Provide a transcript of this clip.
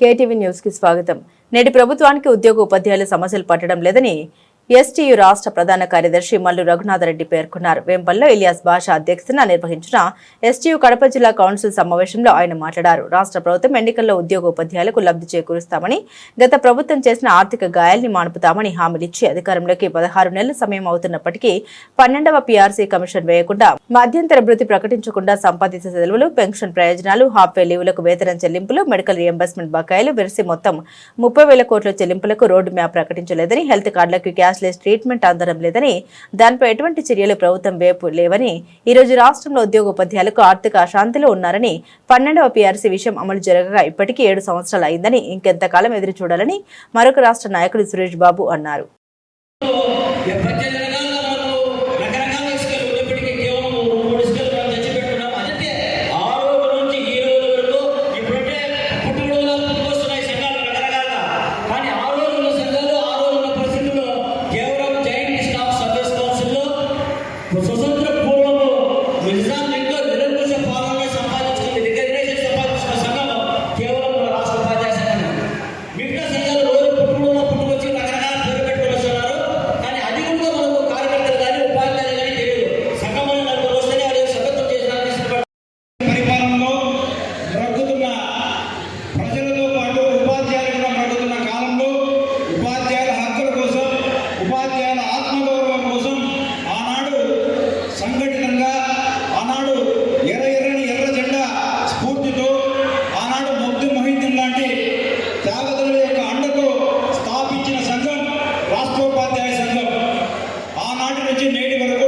KTV న్యూస్కి స్వాగతం. నేటి ప్రభుత్వానికి ఉద్యోగ ఉపాధ్యాయుల సమస్యలు పట్టడం లేదని ఎస్టీయు రాష్ట్ర ప్రధాన కార్యదర్శి మల్లు రఘునాథరెడ్డి పేర్కొన్నారు. వేంపల్లో ఇలియాస్ భాష అధ్యక్షతన నిర్వహించిన ఎస్టీయు కడప జిల్లా కౌన్సిల్ సమావేశంలో ఆయన మాట్లాడారు. రాష్ట్ర ప్రభుత్వం ఎన్నికల్లో ఉద్యోగ ఉపాధ్యాయులకు లబ్ధి చేకూరుస్తామని గత ప్రభుత్వం చేసిన ఆర్థిక గాయాల్ని మానుపుతామని హామీలిచ్చి అధికారంలోకి పదహారు నెలల సమయం అవుతున్నప్పటికీ పన్నెండవ పీఆర్సీ కమిషన్ వేయకుండా మధ్యంతర భృతి ప్రకటించకుండా సంపాదిత సెలవులు పెన్షన్ ప్రయోజనాలు హాఫ్వే లీవులకు వేతనం చెల్లింపులు మెడికల్ రియంబర్స్మెంట్ బకాయిలు విరిసి మొత్తం ముప్పై వేల కోట్ల చెల్లింపులకు రోడ్డు మ్యాప్ ప్రకటించలేదని హెల్త్ కార్డులకు క్యాష్లెస్ ట్రీట్మెంట్ అందడం లేదని దానిపై ఎటువంటి చర్యలు ప్రభుత్వం వైపు లేవని ఈ రోజు రాష్ట్రంలో ఉద్యోగ ఉపాధ్యాయులకు ఆర్థిక అశాంతిలో ఉన్నారని పన్నెండవ పీఆర్సీ విషయం అమలు జరగగా ఇప్పటికీ ఏడు సంవత్సరాలు అయిందని ఇంకెంతకాలం ఎదురు చూడాలని మరొక రాష్ట్ర నాయకుడు సురేష్ బాబు అన్నారు. నుంచి నేటి వరకు